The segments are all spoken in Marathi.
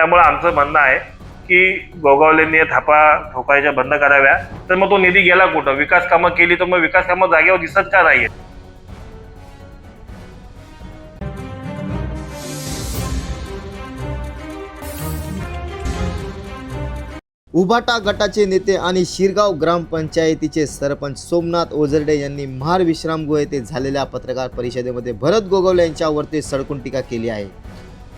त्यामुळे आमचं म्हणणं आहे की गोगावलेंनी थापा ठोकायच्या बंद कराव्या. तर मग तो निधी गेला कुठं? विकास कामं केली तर मग विकास कामं जागेवर दिसत का नाहीये उभाटा गटाचे नेते आणि शिरगाव ग्रामपंचायतीचे सरपंच सोमनाथ ओझरडे यांनी महार विश्रामगृह येथे झालेल्या पत्रकार परिषदेमध्ये भरत गोगवले यांच्यावरती सडकून टीका केली आहे.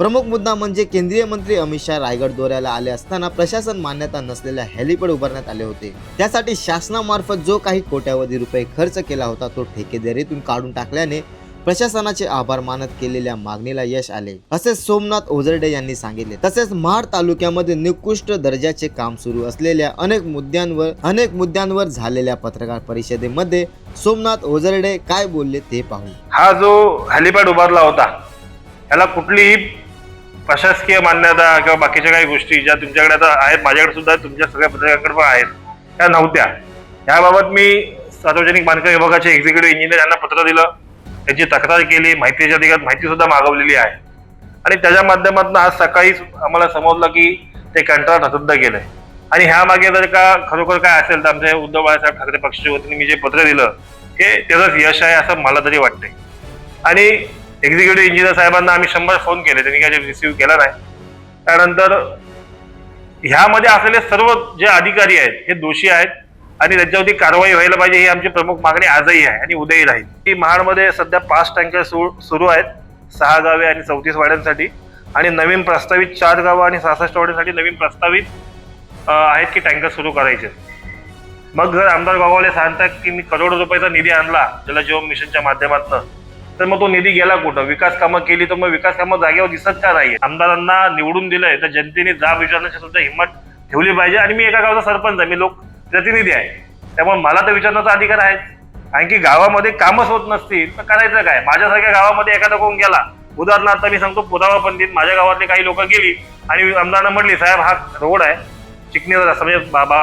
प्रमुख मुद्दा म्हणजे केंद्रीय मंत्री अमित शहा रायगड दौऱ्याला आले असताना प्रशासन मान्यता नसलेल्या हेलिपॅड उभारण्यात आले होते. त्यासाठी शासनामार्फत जो काही कोट्यावधी रुपये खर्च केला होता तो ठेकेदारीतून काढून टाकल्याने प्रशासनाचे आभार मानत केलेल्या मागणीला यश आले. असे सोमनाथ ओझरडे यांनी सांगितले. तसेच महाड तालुक्यामध्ये निकृष्ट दर्जाचे काम सुरू असलेल्या अनेक मुद्द्यांवर अनेक मुद्द्यांवर झालेल्या पत्रकार परिषदेमध्ये सोमनाथ ओझरडे काय बोलले ते पाहू. हा जो हेलिपॅड उभारला होता त्याला कुठलीही प्रशासकीय मान्यता किंवा बाकीच्या काही गोष्टी ज्या तुमच्याकडे आता आहेत माझ्याकडे सुद्धा तुमच्या सगळ्या पत्रकारांकडे पण आहेत त्या नव्हत्या. याबाबत मी सार्वजनिक बांधकाम विभागाचे एक्झिक्युटिव्ह इंजिनियर यांना पत्र दिलं. त्यांची तक्रार केली माहितीच्या अधिकारात माहिती सुद्धा मागवलेली आहे. आणि त्याच्या माध्यमातून आज सकाळीच आम्हाला समजलं की ते कंत्राट रद्द आहे आणि ह्या मागे जर का खरोखर काय असेल तर आमचे उद्धव बाळासाहेब ठाकरे पक्षाच्या वतीने मी जे पत्र दिलं हे त्याचंच यश आहे असं मला तरी वाटते आणि एक्झिक्युटिव्ह इंजिनियर साहेबांना आम्ही शंभर फोन केले. त्यांनी काय रिसिव्ह केला नाही. त्यानंतर ह्यामध्ये असलेले सर्व जे अधिकारी आहेत हे दोषी आहेत आणि त्याच्यावरती कारवाई व्हायला पाहिजे ही आमची प्रमुख मागणी आजही आहे आणि उद्याही राहील. की महाडमध्ये सध्या पाच टँकर सुरू आहेत. सहा गावे आणि चौतीस वाड्यांसाठी आणि नवीन प्रस्तावित चार गावं आणि सहासष्ट वाड्यांसाठी नवीन प्रस्तावित आहेत की टँकर सुरू करायचे. मग जर आमदार गोगावले सांगतात की मी करोड रुपयाचा निधी आणला जलजीवन मिशनच्या माध्यमातून तर मग तो निधी गेला कुठं? विकास कामं केली तर मग विकास कामं जागेवर दिसत का नाही आमदारांना निवडून दिलंय तर जनतेने जाब विचारण्याची सुद्धा हिंमत ठेवली पाहिजे. आणि मी एका गावचा सरपंच आहे मी लोक प्रतिनिधी आहे. त्यामुळे मला तर विचारण्याचा अधिकार आहे. आणखी गावामध्ये कामच होत नसतील तर करायचं काय? माझ्यासारख्या गावामध्ये एखादा कोण गेला? उदाहरणार्थ मी सांगतो पुरावा पंडित माझ्या गावातले काही लोक गेली आणि आमदारांना म्हटली साहेब हा रोड आहे चिकणीचा रस्ता म्हणजे बाबा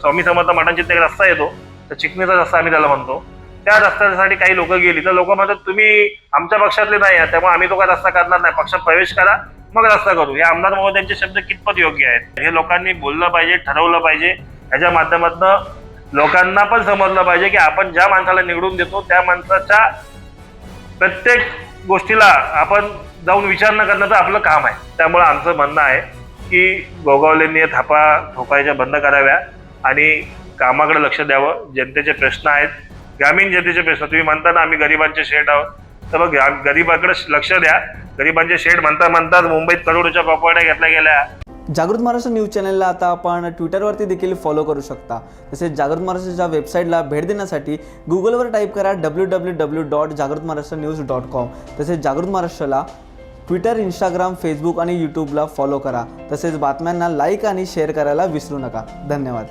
स्वामी समर्थ मठांची ते रस्ता येतो. तर चिकणीचा रस्ता आम्ही त्याला म्हणतो. त्या रस्त्यासाठी काही लोक गेली. तर लोक म्हणतात तुम्ही आमच्या पक्षातले नाही आहात त्यामुळे आम्ही तो काय रस्ता करणार नाही. पक्षात प्रवेश करा मग रस्ता करू. हे आमदार महोदयांचे शब्द कितपत योग्य आहेत? हे लोकांनी बोललं पाहिजे ठरवलं पाहिजे. ह्याच्या माध्यमातून लोकांना पण समजलं पाहिजे की आपण ज्या माणसाला निवडून देतो त्या माणसाच्या प्रत्येक गोष्टीला आपण जाऊन विचार न करण्याचं आपलं काम आहे. त्यामुळे आमचं म्हणणं आहे की गोगावलेंनी थापा ठोकायच्या बंद कराव्या आणि कामाकडे लक्ष द्यावं. जनतेचे प्रश्न आहेत. ग्रामीण जनतेचे प्रश्न तुम्ही म्हणता ना आम्ही गरिबांचे शेड आहोत. तर मग ग्रा- गरिबाकडे लक्ष द्या. गरिबांचे शेड म्हणता म्हणताच मुंबईत करोडोच्या प्रॉपर्ट्या घेतल्या गेल्या. जागृत महाराष्ट्र न्यूज चॅनलला आता आपण ट्विटरवरती देखील फॉलो करू शकता. तसेच जागृत महाराष्ट्राच्या वेबसाईटला भेट देण्यासाठी गुगलवर टाईप करा डब्ल्यू डब्ल्यू डब्ल्यू डॉट जागृत महाराष्ट्र न्यूज डॉट कॉम तसेच जागृत महाराष्ट्राला ट्विटर इंस्टाग्राम फेसबुक आणि यूट्यूबला फॉलो करा. तसेच बातम्यांना लाईक आणि शेअर करायला विसरू नका. धन्यवाद.